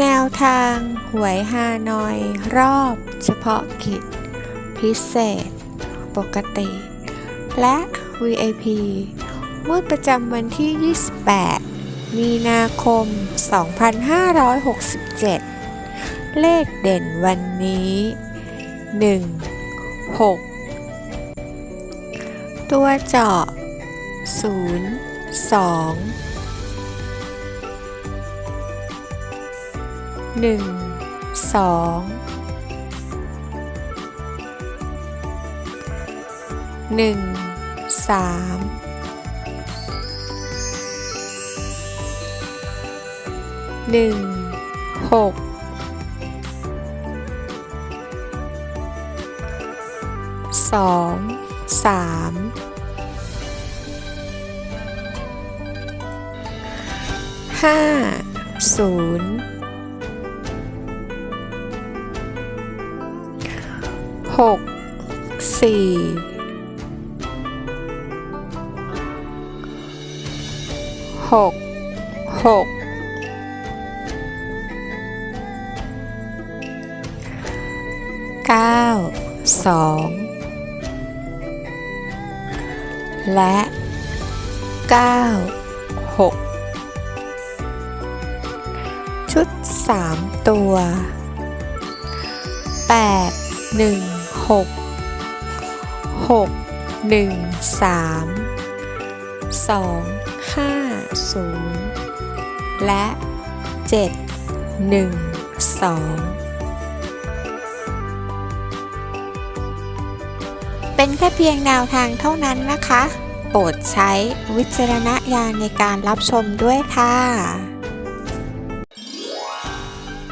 แนวทางหวยฮานอย รอบ เฉพาะกิจ พิเศษ ปกติ และ VIP งวดประจำวันที่ 28 มีนาคม 2567 เลขเด่นวันนี้ 1 6 ตัวเจาะ 0 2 หนึ่งสองหนึ่งสามหนึ่งหกสองสามห้าศูนย์ หกสี่หกหกเก้าสองและเก้าหกชุดสามตัวแปดหนึ่ง หกหกหนึ่งสามสองห้าศูนย์และเจ็ดหนึ่งสองเป็นแค่เพียงแนวทางเท่านั้นนะคะ โปรดใช้วิจารณญาณในการรับชมด้วยค่ะ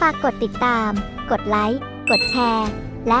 ฝากกดติดตาม กดไลค์ กดแชร์ และ